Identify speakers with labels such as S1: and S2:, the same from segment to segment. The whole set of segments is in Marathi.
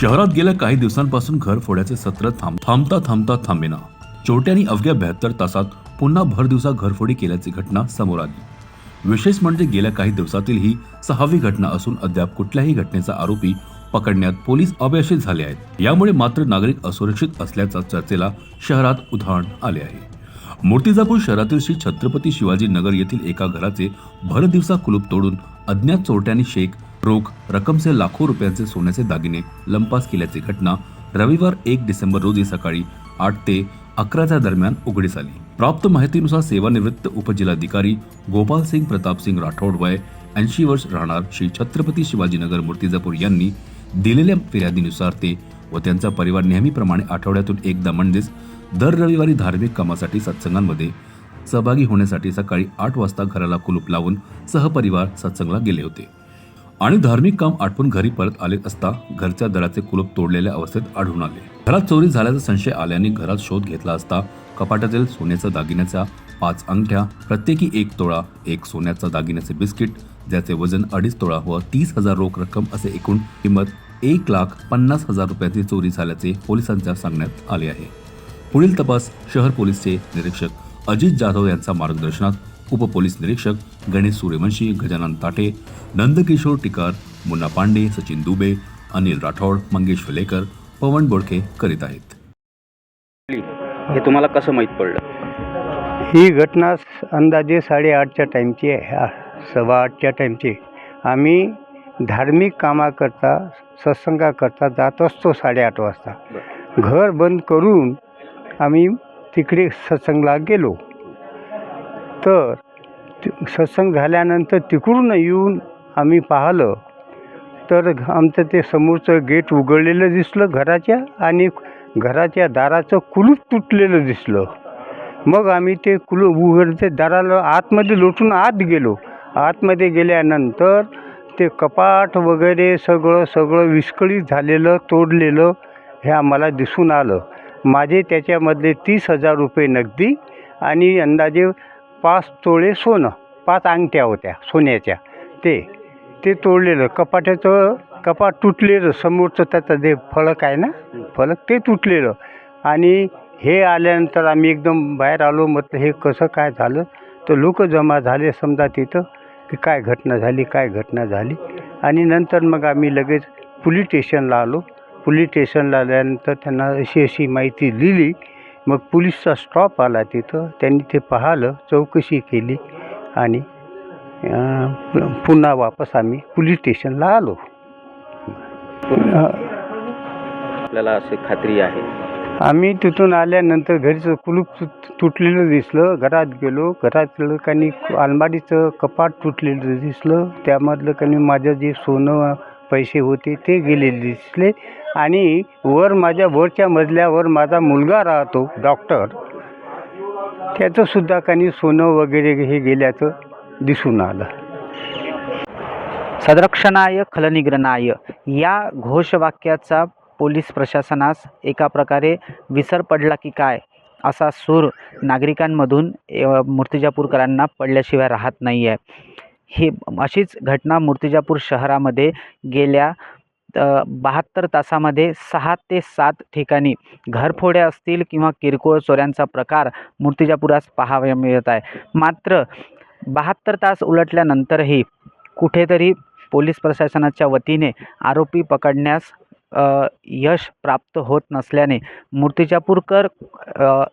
S1: शहरात गेल्या काही दिवसांपासून घर फोड्याचे सत्र थांब थांबता थांबता थांबेना. चोरट्यांनी अवघ्या बहात्तर तासात पुन्हा भरदिवसा घरफोडी केल्याची घटना समोर आली. विशेष म्हणजे गेल्या काही दिवसातील ही सहावी घटना असून अद्याप कुठल्याही घटनेचा आरोपी पकडण्यात पोलीस अपयशी झाले आहेत. यामुळे मात्र नागरिक असुरक्षित असल्याच्या चर्चेला शहरात उदाहरण आले आहे. मूर्तिजापूर शहरातील श्री छत्रपती शिवाजी नगर येथील एका घराचे भरदिवसा कुलूप तोडून अज्ञात चोरट्यांनी शेख रोख रकमचे लाखो रुपयांचे सोन्याचे दागिने लंपास केल्याची घटना रविवार एक डिसेंबर रोजी सकाळी आठ ते अकराच्या दरम्यान उघडीस आली. प्राप्त माहितीनुसार सेवानिवृत्त उपजिल्हाधिकारी गोपाल सिंग प्रताप सिंग राठोड वय ऐंशी वर्ष राहणार श्री छत्रपती शिवाजीनगर मूर्तिजापूर यांनी दिलेल्या फिर्यादीनुसार ते व त्यांचा परिवार नेहमीप्रमाणे आठवड्यातून एकदा म्हणजेच दर रविवारी धार्मिक कामासाठी सत्संगांमध्ये सहभागी होण्यासाठी सकाळी आठ वाजता घराला कुलूप लावून सहपरिवार सत्संगला गेले होते. आणि धार्मिक काम आटपून घरी परत आले असता घरच्या दराचे कुलूप तोडलेल्या अवस्थेत आढळून आले. घरात चोरी झाल्याचा संशय आल्याने घरात शोध घेतला असता कपाटातील सोन्याच्या दागिन्याच्या पाच अंगठ्या प्रत्येकी एक तोळा एक सोन्याचा दागिन्याचे बिस्किट ज्याचे वजन अडीच तोळा व तीस हजार रोख रक्कम असे एकूण किंमत एक लाख पन्नास हजार रुपयाची चोरी झाल्याचे पोलिसांच्या सांगण्यात आले आहे. पुढील तपास शहर पोलीसचे निरीक्षक अजित जाधव यांच्या मार्गदर्शनात उपपोलीस निरीक्षक गणेश सूर्यवंशी गजानन ताटे नंदकिशोर टिकार मुन्ना पांडे सचिन दुबे अनिल राठोड मंगेश वेलेकर पवन बोडके करीत आहेत.
S2: हे तुम्हाला कसं माहीत पडलं?
S3: ही घटना अंदाजे साडेआठच्या टाईमची आहे. सव्वा आठच्या टाईमची. आम्ही धार्मिक कामाकरता सत्संगाकरता जात असतो साडेआठ वाजता. घर बंद करून आम्ही तिकडे सत्संगला गेलो. तर सत्संग झाल्यानंतर तिकडून येऊन आम्ही पाहिलं. तर आमचं ते समोरचं गेट उघडलेलं दिसलं घराच्या आणि घराच्या दाराचं कुलूप तुटलेलं दिसलं. मग आम्ही ते कुलूप उघडते दाराला आतमध्ये लोटून आत गेलो. आतमध्ये गेल्यानंतर ते कपाट वगैरे सगळं सगळं विस्कळीत झालेलं तोडलेलं हे आम्हाला दिसून आलं. माझे त्याच्यामधले तीस हजार रुपये नगदी आणि अंदाजे पाच तोळे सोनं पाच अंगठ्या होत्या सोन्याच्या. ते ते तोडलेलं कपाटाचं कपाट तुटलेलं समोरचं त्याचं जे फळक आहे ना फलक ते तुटलेलं. आणि हे आल्यानंतर आम्ही एकदम बाहेर आलो म्हटलं हे कसं काय झालं? तर लोक जमा झाले समजा तिथं की काय घटना झाली काय घटना झाली. आणि नंतर मग आम्ही लगेच पोलीस स्टेशनला आलो. पोलीस स्टेशनला आल्यानंतर त्यांना अशी अशी माहिती दिली मग पोलीसचा स्टॉप आला तिथं. त्यांनी ते पाहिलं चौकशी केली आणि पुन्हा वापस आम्ही पोलीस स्टेशनला आलो.
S2: आपल्याला असे खात्री आहे.
S3: आम्ही तिथून आल्यानंतर घरीचं कुलूप तुट तुटलेलं दिसलं. घरात गेलो. घरातलं काही अलमारीचं कपाट तुटलेलं दिसलं. त्यामधलं काही माझं जे सोनं पैसे होते ते गेले दिसले. आणि वर माझ्या वरच्या मजल्यावर माझा मुलगा राहतो डॉक्टर त्याचंसुद्धा काही सोनं वगैरे हे गेल्याचं दिसून आलं.
S4: संरक्षणाय खलनिग्रनाय या घोषवाक्याचा पोलीस प्रशासनास एका प्रकारे विसर पडला की काय? असा सूर नागरिकांमधून मूर्तिजापूरकरांना पडल्याशिवाय राहत नाही आहे ही अशीच घटना मूर्तिजापूर शहरामध्ये गेल्या बहात्तर तासामध्ये सहा ते सात ठिकाणी. घरफोड्या असतील किंवा किरकोळ चोऱ्यांचा प्रकार मूर्तिजापुरास पाहावया मिळत आहे. मात्र बहात्तर तास उलटल्यानंतरही कुठेतरी पोलीस प्रशासनाच्या वतीने आरोपी पकडण्यास यश प्राप्त होत नसल्याने मूर्तिजापूरकर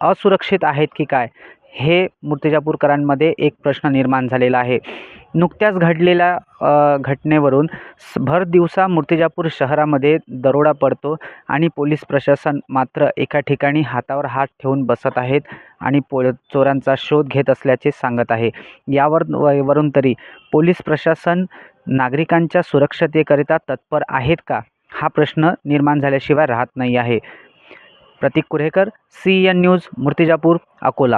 S4: असुरक्षित आहेत की काय हे मूर्तिजापूरकरांमध्ये एक प्रश्न निर्माण झालेला आहे. नुकत्याच घडलेल्या घटनेवरून भर दिवसा मूर्तिजापूर शहरामध्ये दरोडा पडतो आणि पोलीस प्रशासन मात्र एका ठिकाणी हातावर हात ठेवून बसत आहेत आणि पो चोरांचा शोध घेत असल्याचे सांगत आहे. यावर व- वरून तरी पोलीस प्रशासन नागरिकांच्या सुरक्षतेकरिता तत्पर आहेत का? हा प्रश्न निर्माण झाल्याशिवाय राहत नाही आहे. Prateek Kurekar C N news Murtizapur Akola.